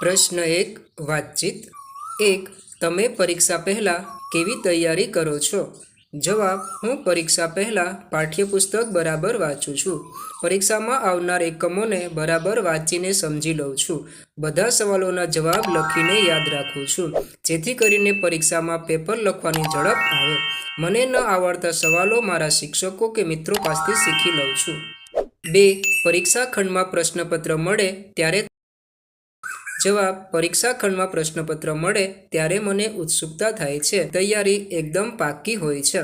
પ્રશ્ન એક, વાતચીત. એક, તમે પરીક્ષા પહેલાં કેવી તૈયારી કરો છો? જવાબ, હું પરીક્ષા પહેલાં પાઠ્યપુસ્તક બરાબર વાંચું છું. પરીક્ષામાં આવનાર એકમોને બરાબર વાંચીને સમજી લઉં છું. બધા સવાલોના જવાબ લખીને યાદ રાખું છું. જેથી કરીને પરીક્ષામાં પેપર લખવાની ઝડપ આવે. મને ન આવડતા સવાલો મારા શિક્ષકો કે મિત્રો પાસેથી શીખી લઉં છું. બે, પરીક્ષા ખંડમાં પ્રશ્નપત્ર મળે ત્યારે જવાબ પરીક્ષા ખંડમાં પ્રશ્નપત્ર મળે ત્યારે મને ઉત્સુકતા થાય છે. તૈયારી એકદમ પાકી હોય છે.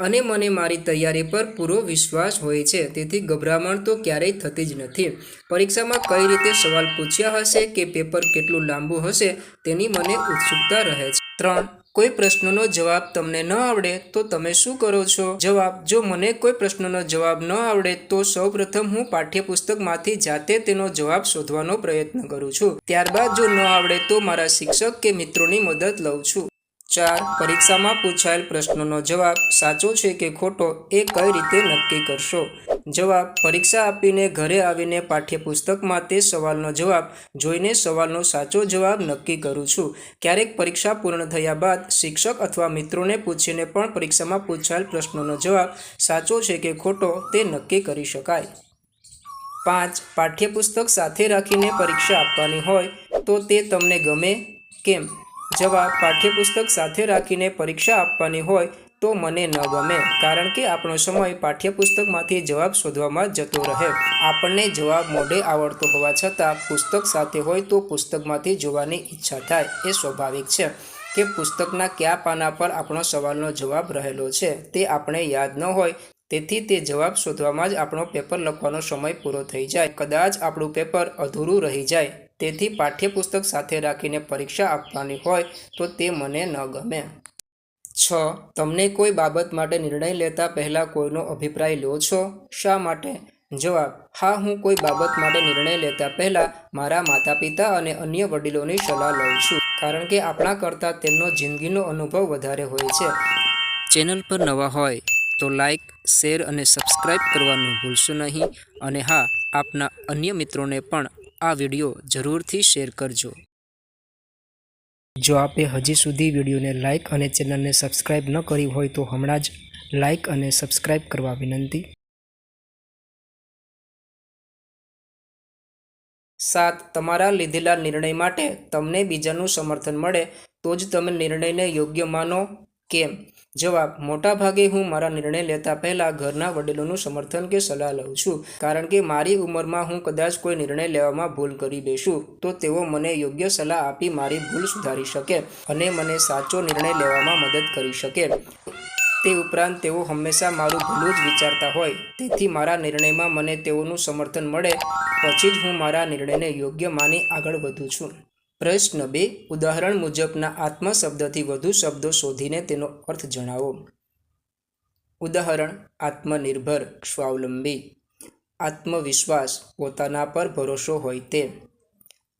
અને મને મારી તૈયારી પર પૂરો વિશ્વાસ હોય છે. તેથી ગભરામણ તો ક્યારેય થતી જ નથી. પરીક્ષામાં કઈ રીતે સવાલ પૂછ્યા હશે કે પેપર કેટલું લાંબુ હશે તેની મને ઉત્સુકતા રહે છે. ત્રણ કોઈ પ્રશ્નનો જવાબ તમને ન આવડે તો તમે શું કરો છો? જવાબ, જો મને કોઈ પ્રશ્નનો જવાબ ન આવડે તો સૌપ્રથમ હું પાઠ્યપુસ્તકમાંથી જાતે તેનો જવાબ શોધવાનો પ્રયત્ન કરું છું. ત્યારબાદ જો ન આવડે તો મારા શિક્ષક કે મિત્રોની મદદ લઉં છું. ચાર પરીક્ષામાં પૂછાયેલ પ્રશ્નોનો જવાબ સાચો છે કે ખોટો એ કઈ રીતે નક્કી કરશો? જવાબ, પરીક્ષા આપીને ઘરે આવીને પાઠ્યપુસ્તકમાં તે સવાલનો જવાબ જોઈને સવાલનો સાચો જવાબ નક્કી કરું છું. ક્યારેક પરીક્ષા પૂર્ણ થયા બાદ શિક્ષક અથવા મિત્રોને પૂછીને પણ પરીક્ષામાં પૂછાયેલ પ્રશ્નોનો જવાબ સાચો છે કે ખોટો તે નક્કી કરી શકાય. પાંચ, પાઠ્યપુસ્તક સાથે રાખીને પરીક્ષા આપવાની હોય તો તે તમને ગમે? કેમ? જવાબ પાઠ્યપુસ્તક સાથે રાખીને પરીક્ષા આપવાની હોય તો મને ન ગમે, કારણ કે આપણો સમય પાઠ્યપુસ્તકમાંથી જવાબ શોધવામાં જતો રહે. આપણને જવાબ મોઢે આવડતો હોવા છતાં પુસ્તક સાથે હોય તો પુસ્તકમાંથી જોવાની ઈચ્છા થાય એ સ્વાભાવિક છે કે પુસ્તકના કયા પાના પર આપણો સવાલનો જવાબ રહેલો છે તે આપણે યાદ ન હોય, તેથી તે જવાબ શોધવામાં જ આપણો પેપર લખવાનો સમય પૂરો થઈ જાય. કદાચ આપણું પેપર અધૂરું રહી જાય તેથી પાઠ્યપુસ્તક સાથે રાખીને પરીક્ષા આપવાની હોય તો તે મને ન ગમે. છ. તમને કોઈ બાબત માટે નિર્ણય લેતા પહેલાં કોઈનો અભિપ્રાય લો છો? શા માટે? જવાબ. હા, હું કોઈ બાબત માટે નિર્ણય લેતા પહેલાં મારા માતા પિતા અને અન્ય વડીલોની સલાહ લઉં છું, કારણ કે આપણા કરતાં તેમનો જિંદગીનો અનુભવ વધારે હોય છે. ચેનલ પર નવા હોય તો લાઈક, શેર અને સબસ્ક્રાઈબ કરવાનું ભૂલશો નહીં. અને હા, આપના અન્ય મિત્રોને પણ આ વીડિયો જરૂરથી શેર કરજો. જો આપે હજી સુધી વિડીયોને લાઇક અને ચેનલને સબસ્ક્રાઇબ ન કરી હોય તો હમણાં જ લાઇક અને સબસ્ક્રાઇબ કરવા વિનંતી. સાત, તમારા લીધેલા નિર્ણય માટે તમને બીજાનું સમર્થન મળે તો જ તમે નિર્ણયને યોગ્ય માનો. કેમ? જવાબ મોટા ભાગે હું મારા નિર્ણય લેતા પહેલાં ઘરના વડીલોનું સમર્થન કે સલાહ લઉં છું. કારણ કે મારી ઉંમરમાં હું કદાચ કોઈ નિર્ણય લેવામાં ભૂલ કરી બેસું તો તેઓ મને યોગ્ય સલાહ આપી મારી ભૂલ સુધારી શકે અને મને સાચો નિર્ણય લેવામાં મદદ કરી શકે. તે ઉપરાંત તેઓ હંમેશા મારું ભલું જ વિચારતા હોય. તેથી મારા નિર્ણયમાં મને તેઓનું સમર્થન મળે, પછી જ હું મારા નિર્ણયને યોગ્ય માની આગળ વધું છું. પ્રશ્ન બે. ઉદાહરણ મુજબના આત્મ શબ્દથી વધુ શબ્દો શોધીને તેનો અર્થ જણાવો. ઉદાહરણ, આત્મનિર્ભર, સ્વાવલંબી. આત્મવિશ્વાસ, પોતાના પર ભરોસો હોય તે.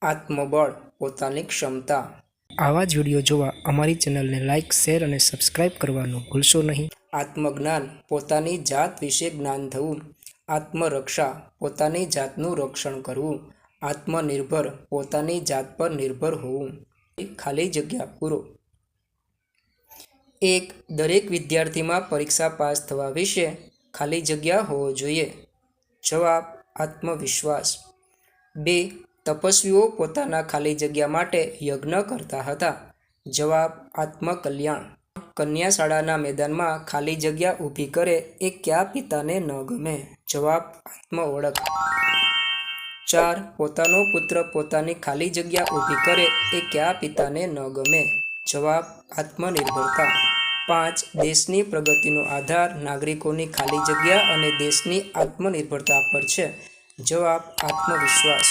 આત્મબળ, પોતાની ક્ષમતા. આવા જ વીડિયો જોવા અમારી ચેનલને લાઇક શેર અને સબસ્ક્રાઇબ કરવાનું ભૂલશો નહીં. આત્મજ્ઞાન, પોતાની જાત વિશે જ્ઞાન થવું. આત્મરક્ષા, પોતાની જાતનું રક્ષણ કરવું. આત્મનિર્ભર, પોતાની જાત પર નિર્ભર હોવું. ખાલી જગ્યા પૂરો. એક, દરેક વિદ્યાર્થીમાં પરીક્ષા પાસ થવા વિશે ખાલી જગ્યા હોવો જોઈએ. જવાબ, આત્મવિશ્વાસ. બે, તપસ્વીઓ પોતાના ખાલી જગ્યા માટે યજ્ઞ કરતા હતા. જવાબ, આત્મકલ્યાણ. કન્યા શાળાના મેદાનમાં ખાલી જગ્યા ઊભી કરે એ કયા પિતાને ન ગમે? જવાબ આત્મ ઓળખ ચાર પોતાનો પુત્ર પોતાની ખાલી જગ્યા ઊભી કરે એ કયા પિતાને ન ગમે? જવાબ, આત્મનિર્ભરતા. પાંચ, દેશની પ્રગતિનો આધાર નાગરિકોની ખાલી જગ્યા અને દેશની આત્મનિર્ભરતા પર છે. જવાબ, આત્મવિશ્વાસ.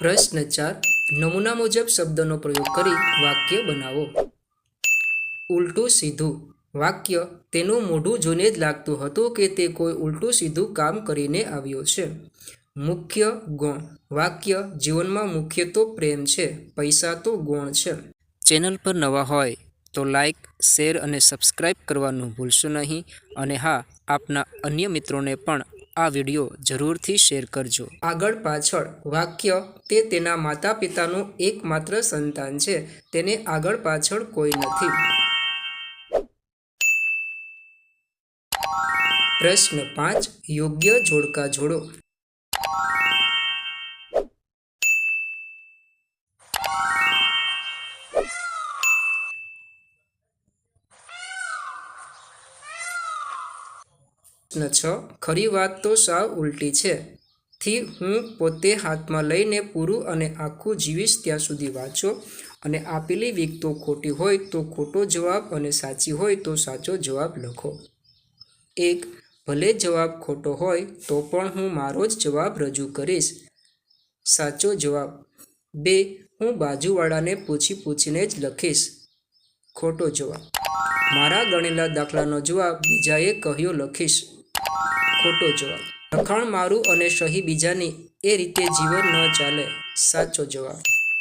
પ્રશ્ન ચાર, નમૂના મુજબ શબ્દનો પ્રયોગ કરી વાક્ય બનાવો. ઉલટું સીધું. વાક્ય તેનું મોઢું જોઈને જ લાગતું હતું કે તે કોઈ ઉલટું સીધું કામ કરીને આવ્યો છે. મુખ્ય ગુણ. વાક્ય જીવનમાં મુખ્ય તો પ્રેમ છે, પૈસા તો ગુણ છે. ચેનલ પર નવા હોય તો લાઈક, શેર અને સબસ્ક્રાઈબ કરવાનું ભૂલશો નહીં. અને હા, આપના અન્ય મિત્રોને પણ આ વીડિયો જરૂરથી શેર કરજો. આગળ પાછળ વાક્ય તે તેના માતા પિતાનું એકમાત્ર સંતાન છે, તેને આગળ પાછળ કોઈ નથી. પ્રશ્ન પાંચ, યોગ્ય જોડકા જોડો. પ્રશ્ન છ. ખરી વાત તો સાવ ઉલટી છે. થી હું પોતે હાથમાં લઈને પૂરું અને આખું જીવીશ ત્યાં સુધી વાંચો અને આપેલી વિગતો ખોટી હોય તો ખોટો જવાબ અને સાચી હોય તો સાચો જવાબ લખો. એક, ભલે જવાબ ખોટો હોય તો પણ હું મારો જ જવાબ રજૂ કરીશ. સાચો જવાબ. બે, હું બાજુવાળાને પૂછી પૂછીને જ લખીશ. ખોટો જવાબ. મારા ગણેલા દાખલાનો જવાબ બીજાએ કહ્યો લખીશ. ખોટો જવાબ. લખાણ મારું અને સહી બીજાની એ રીતે જીવન ન ચાલે. સાચો જવાબ.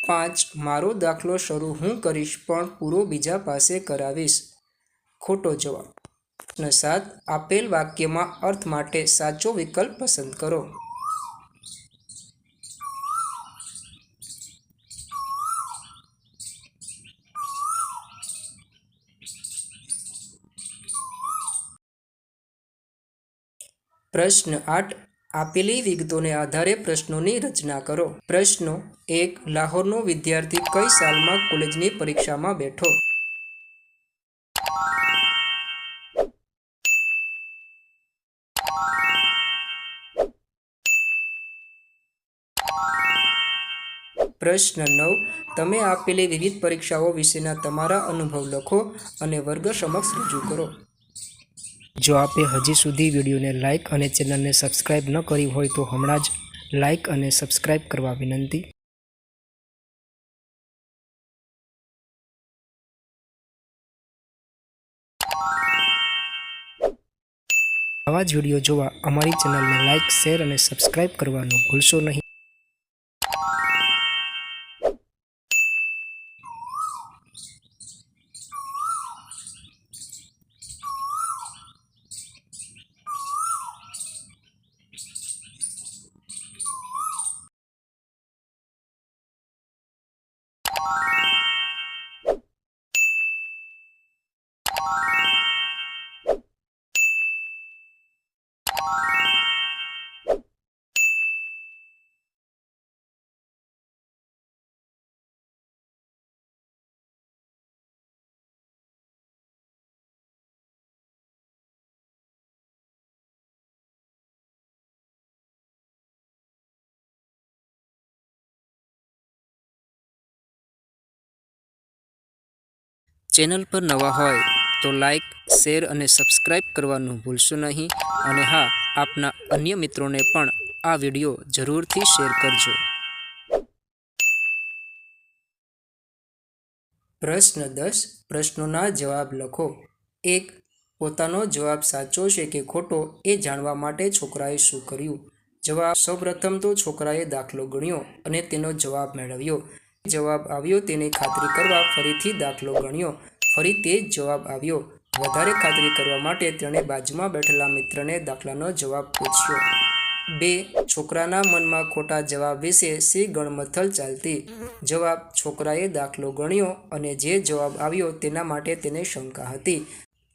પાંચ, મારો દાખલો શરૂ હું કરીશ પણ પૂરો બીજા પાસે કરાવીશ. ખોટો જવાબ. પ્રશ્ન સાત, આપેલ વાક્યમાં અર્થ માટે સાચો વિકલ્પ પસંદ કરો. પ્રશ્ન આઠ. આપેલી વિગતોને આધારે પ્રશ્નોની રચના કરો. પ્રશ્નો એક. લાહોરનો વિદ્યાર્થી કઈ સાલમાં કોલેજની પરીક્ષામાં બેઠો? પ્રશ્ન નવ. તમે આપેલી વિવિધ પરીક્ષાઓ વિશેના તમારા અનુભવ લખો અને વર્ગ સમક્ષ રજૂ કરો. જો આપે હજી સુધી વિડીયોને લાઇક અને ચેનલને સબસ્ક્રાઇબ ન કરી હોય તો હમણાં જ લાઇક અને સબસ્ક્રાઇબ કરવા વિનંતી. આવા જ વીડિયો જોવા અમારી ચેનલને લાઇક શેર અને સબસ્ક્રાઇબ કરવાનું ભૂલશો નહીં. ચેનલ પર નવા હોય તો લાઇક શેર અને સબસ્ક્રાઇબ કરવાનું ભૂલશો નહીં. અને હા, આપના અન્ય મિત્રોને પણ આ વીડિયો જરૂરથી શેર કરજો. પ્રશ્ન દસ, પ્રશ્નોના જવાબ લખો. એક, પોતાનો જવાબ સાચો છે કે ખોટો એ જાણવા માટે છોકરાએ શું કર્યું? જવાબ, સૌપ્રથમ તો છોકરાએ દાખલો ગણ્યો અને તેનો જવાબ મેળવ્યો. જવાબ આવ્યો, તેની ખાતરી કરવા ફરીથી દાખલો ગણ્યો. ફરી તે જ જવાબ આવ્યો. વધારે ખાતરી કરવા માટે તેણે બાજુમાં બેઠેલા મિત્રને દાખલાનો જવાબ પૂછ્યો. બે, છોકરાના મનમાં ખોટા જવાબ વિશે સી ગણમથલ ચાલતી? જવાબ, છોકરાએ દાખલો ગણ્યો અને જે જવાબ આવ્યો તેના માટે તેને શંકા હતી.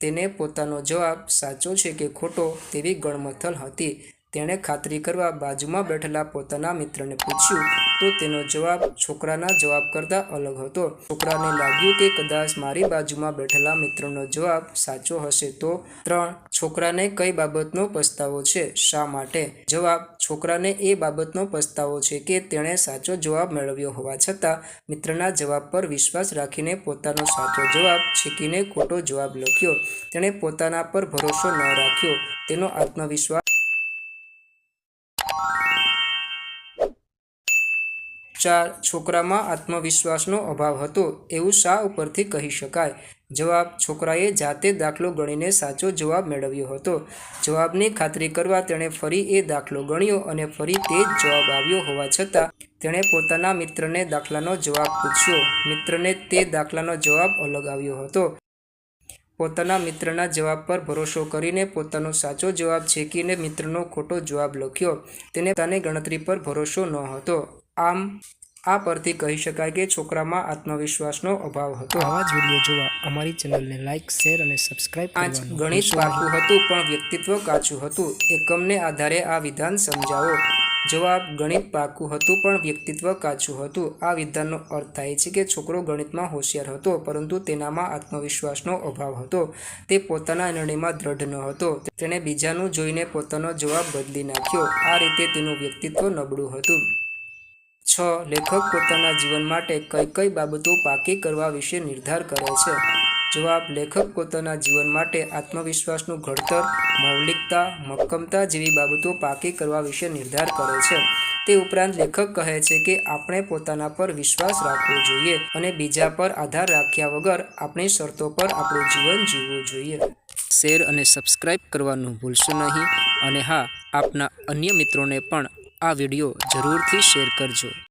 તેને પોતાનો જવાબ સાચો છે કે ખોટો તેવી ગણમથલ હતી. તેણે ખાતરી કરવા બાજુમાં બેઠેલા પોતાના મિત્રને પૂછ્યું, તો તેનો જવાબ છોકરાના જવાબ કરતાં અલગ હતો છોકરાને લાગ્યું કે કદાચ મારી બાજુમાં બેઠેલા મિત્રનો જવાબ સાચો હશે તો? ત્રણ, છોકરાને કઈ બાબતનો પસ્તાવો છે? શા માટે? જવાબ, છોકરાને એ બાબતનો પસ્તાવો છે કે તેણે સાચો જવાબ મેળવ્યો હોવા છતાં મિત્રના જવાબ પર વિશ્વાસ રાખીને પોતાનો સાચો જવાબ છીકીને ખોટો જવાબ લખ્યો. તેણે પોતાના પર ભરોસો ન રાખ્યો. તેનો આત્મવિશ્વાસ ચાર છોકરામાં આત્મવિશ્વાસનો અભાવ હતો એવું શા ઉપરથી કહી શકાય? જવાબ, છોકરાએ જાતે દાખલો ગણીને સાચો જવાબ મેળવ્યો હતો. જવાબની ખાતરી કરવા તેણે ફરી એ દાખલો ગણ્યો અને ફરી તે જ જવાબ આવ્યો હોવા છતાં તેણે પોતાના મિત્રને દાખલાનો જવાબ પૂછ્યો. મિત્રને તે દાખલાનો જવાબ અલગ આવ્યો હતો. પોતાના મિત્રના જવાબ પર ભરોસો કરીને પોતાનો સાચો જવાબ છેકીને મિત્રનો ખોટો જવાબ લખ્યો. તેને તાને ગણતરી પર ભરોસો ન હતો આમ આ પરથી કહી શકાય કે છોકરામાં આત્મવિશ્વાસનો અભાવ હતો. આવા જ વીડિયો જોવા અમારી ચેનલને લાઇક શેર અને સબસ્ક્રાઇબ પાંચ ગણિત પાકું હતું પણ વ્યક્તિત્વ કાચું હતું. એકમને આધારે આ વિધાન સમજાવો. જવાબ ગણિત પાકું હતું પણ વ્યક્તિત્વ કાચું હતું. આ વિધાનનો અર્થ થાય છે કે છોકરો ગણિતમાં હોશિયાર હતો પરંતુ તેનામાં આત્મવિશ્વાસનો અભાવ હતો. તે પોતાના નિર્ણયમાં દ્રઢ ન હતો. તેણે બીજાનું જોઈને પોતાનો જવાબ બદલી નાખ્યો. આ રીતે તેનું વ્યક્તિત્વ નબળું હતું. છ લેખક પોતાના જીવન માટે કઈ કઈ બાબતો પાકી કરવા વિશે નિર્ધાર કરે છે. જવાબ, લેખક પોતાના જીવન માટે આત્મવિશ્વાસનું ઘડતર, મૌલિકતા, મક્કમતા જેવી બાબતો પાકી કરવા વિશે નિર્ધાર કરે છે. તે ઉપરાંત લેખક કહે છે કે આપણે પોતાના પર વિશ્વાસ રાખવો જોઈએ અને બીજા પર આધાર રાખ્યા વગર આપણી શરતો પર આપણું જીવન જીવવું જોઈએ. શેર અને સબસ્ક્રાઈબ કરવાનું ભૂલશો નહીં અને હા, આપના અન્ય મિત્રોને પણ આ વીડિયો જરૂરથી શેર કરજો.